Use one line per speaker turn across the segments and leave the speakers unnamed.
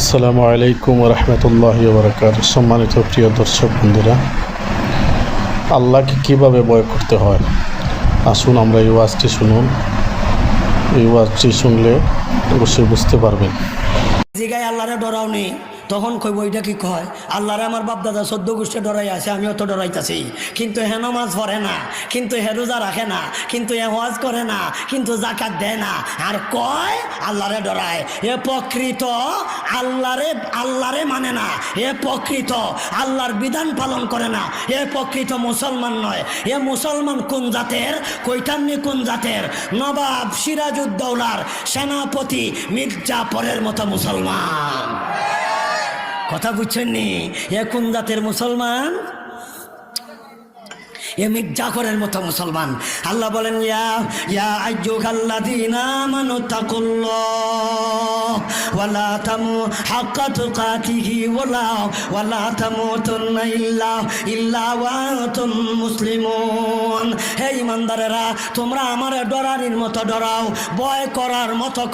আসসালামু আলাইকুম রহমতুল্লাহ বরকার সম্মানিত প্রিয় দর্শক বন্ধুরা, আল্লাহকে কীভাবে বয় করতে হয়? আসুন আমরা এই ওয়াজটি শুনুন। এই ওয়াজটি শুনলে অবশ্যই বুঝতে পারবেন।
জিগায় আল্লাহরে ডরাও নেই তখন কইব, এটা কি কয়? আল্লাহরে আমার বাপ দাদা চোদ্দ গোষ্ঠী ডরাই আছে, আমিও তো ডরাইতাছি। কিন্তু হে নমাজ পড়ে না, কিন্তু হে রোজা রাখে না, কিন্তু এ ওয়াজ করে না, কিন্তু জাকাত দেয় না। আর কয়? আল্লাহরে ডরায়। এ প্রকৃত আল্লাহরে আল্লাহরে মানে না। এ প্রকৃত আল্লাহর বিধান পালন করে না। এ প্রকৃত মুসলমান নয়। এ মুসলমান কোন জাতের? কৈটান্নি কোন জাতের? নবাব সিরাজউদ্দৌলার সেনাপতি মির্জাপরের মতো মুসলমান। কথা বুঝছেন নি এ কোন জাতের মুসলমান? এ মির্জাফরের মতো মুসলমান। আল্লাহ বলেন, ইয়া ওয়ালা ওয়ালা তোমরা আমারে মতো মতো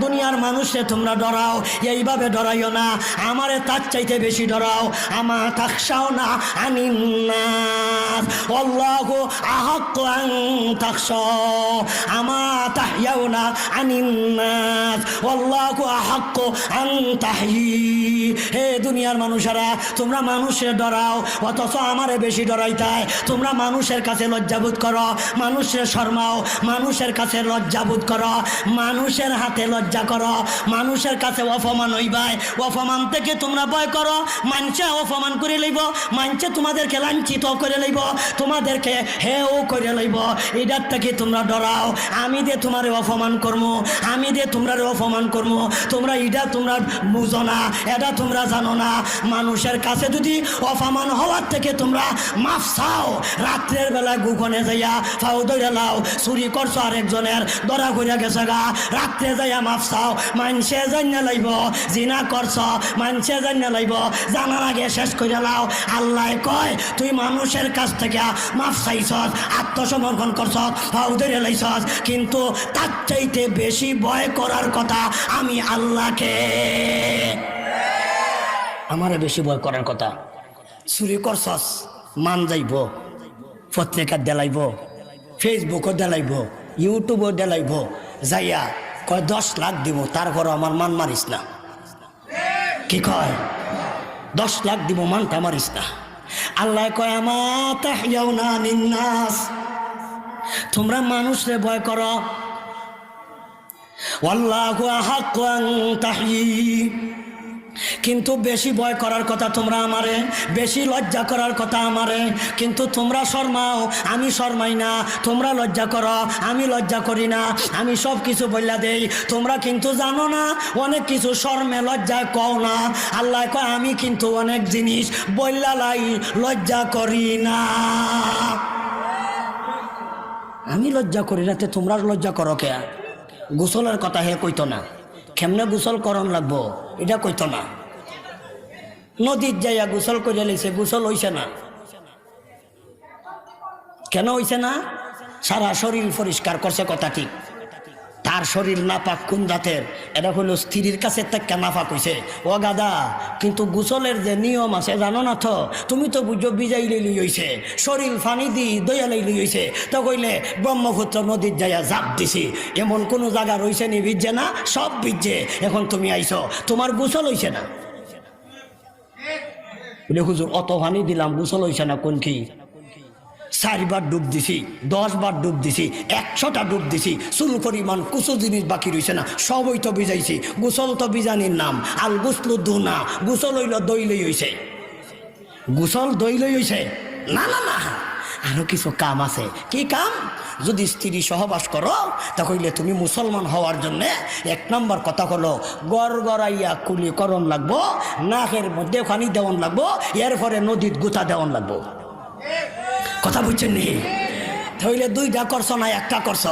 দুনিয়ার মানুষে তোমরা ডরাও, এইভাবে ডরাইও না। আমারে তার চাইতে বেশি ডরাও। আমা তাকসাও না আনিন্নাস। অল্লাহ আহক থাকস আমা তাহিয়াও না আনিন্নাস অল্লাহ আহক তাহি হে দুনিয়ার মানুষেরা, তোমরা মানুষের ডরাও, অথচ আমারে বেশি ডরাইতায়। তোমরা মানুষের কাছে লজ্জাবোধ করো, মানুষের শর্মাও, মানুষের কাছে লজ্জাবোধ করো, মানুষের হাতে লজ্জা করো, মানুষের কাছে অপমান হইবায়। অপমান থেকে তোমরা ভয় করো মানসা অপমান করে লইব মানসে তোমাদেরকে লাঞ্ছিত করে লইব। তোমাদেরকে হেও করে লইব। এটার থেকে তোমরা ডরাও। আমি যে তোমার অপমান করব আমি যে তোমরা অপমান করব তোমরা এটা তোমরা বুঝো না, এটা তোমরা জানো না। মানুষের কাছে যদি অপমান হওয়ার থেকে তোমরা মাফ চাও, রাত্রের বেলা গুগনে যাইয়া ফাউ দইরা লাও, চুরি করছ আরেকজনের দরা করিয়া গেছে গা। রাত্রে যাইয়া মাফ চাও মানসে জান্য লাইব, জিনা করছ মানসে জান্য লাইব, জানার আগে শেষ করে লাও। আল্লাহ কয়, তুই মানুষের কাছ থেকে মাফ চাইছস, আত্মসমর্পণ করছস ফাউদের লাইছস কিন্তু তার চাইতে বেশি ভয় করার কথা আমি আল্লাহকে। আমারে বেশি ভয় করার কথা। চুরি করছস মান যাইব পত্রিকা দেলাইব ফেসবুকও দেলাইব ইউটিউবও দেলাইব, যাইয়া কয়, দশ লাখ দিব তারপর আমার মান মারিস না। কি কয়? দশ লাখ দিব, মানটা মারিস না। আল্লাহ কয় নিন্নাস। তোমরা মানুষরে ভয় করো। আল্লাহ তাহয়ী কিন্তু বেশি ভয় করার কথা তোমরা আমারে, বেশি লজ্জা করার কথা আমারে। কিন্তু তোমরা শর্মাও, আমি শর্মাই না। তোমরা লজ্জা করো, আমি লজ্জা করি না। আমি সব কিছু বললা দেই। তোমরা কিন্তু জানো না, অনেক কিছু শর্মে লজ্জা কও না। আল্লাহ কয়, আমি কিন্তু অনেক জিনিস বললা লাই, লজ্জা করি না। আমি লজ্জা করি না, তে তোমরা লজ্জা করো কে? গোসলের কথা হে কইতো না। কেমনে গোসল করম লাগবো? এটা কইতো না। নদীর যাইয়া গোসল করে লইছে, গোসল হইছে না। কেন হইছে না? সারা শরীর পরিষ্কার করছে কথা ঠিক। তার শরীর নাপাক কোন জাতের? এটা হলো স্ত্রীর কাছে থেকে নাফাক হইছে। ও গাদা, কিন্তু গোসলের যে নিয়ম আছে, জানো না তো? তুমি তো বুঝো বিজাই লই হইছে। শরীর ফানি দি দয়া লই হইছে। তো কইলে ব্রহ্মপুত্র নদীর যাইয়া জাপ দিছি। এমন কোনো জায়গা রইছে নি ভিজছে না? সব ভিজছে এখন তুমি আইছো। তোমার গোসল হইছে না? বলে, হুজুর, অত পানি দিলাম, গোসল হইছে না, কোন কি? চারবার ডুব দিছি দশ বার ডুব দিছি, একশোটা ডুব দিছি, চুল পরিমাণ কুচু জিনিস বাকি রয়েছে না সবই তো বিজাইছি গোসল তো বিজানির নাম, আল গুসলু দুনা গোসল হইল দইলই হইছে গোসল দইলই হইছে না না না। আরও কিছু কাম আছে। কি কাম? যদি স্ত্রী সহবাস করো তা কইলে তুমি মুসলমান হওয়ার জন্যে এক নম্বর কথা হলো গড় গড়াইয়া কুলি করণ লাগবো নাকের মধ্যে পানি দেওয়ান লাগবো এরপরে নদীর গুতা দেওয়ান লাগবো। কথা বুঝছেন নি? তাহলে দুইটা করছ না একটা করছ।